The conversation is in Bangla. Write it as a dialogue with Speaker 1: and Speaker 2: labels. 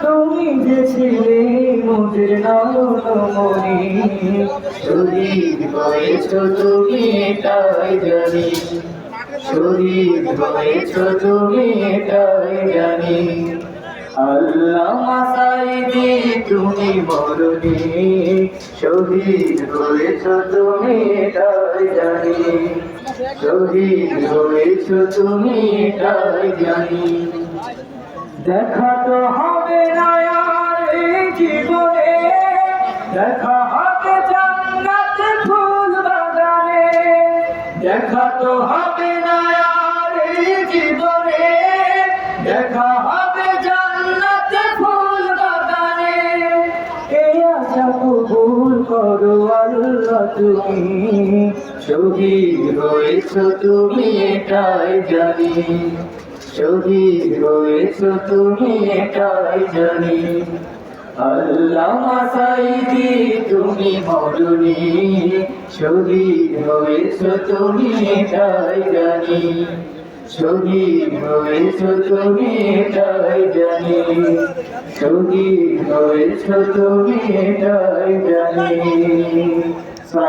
Speaker 1: তুমি যে ছিলে মোদের নয়নমণি শহীদ হয়েছ তুমি তাই জানি। শহীদ হয়েছ তুমি তাই জানি। আল্লাহ মাসাইদি তুমি মরণি শহীদ হয়েছ, তুমি তাই জানি। শহীদ হয়েছ, তুমি তাই জানি। দেখা তো হবে না আর জীবনে, দেখা হবে জান্নাত ফুল বাগানে। দেখা তো হবে না আর জীবনে আশা কবুল করো আল্লাহ তুমি। শহীদ হয়েছ তুমি এটাই জানি। শহীদ হয়েছ তুমি এটাই জানি। আল্লাহ মাসাইদি তুমি মরুনি শহীদ হয়েছ তুমি এটাই জানি। শহীদ হয়েছ তুমি এটাই জানি। শহীদ হয়েছ তুমি এটাই জানি।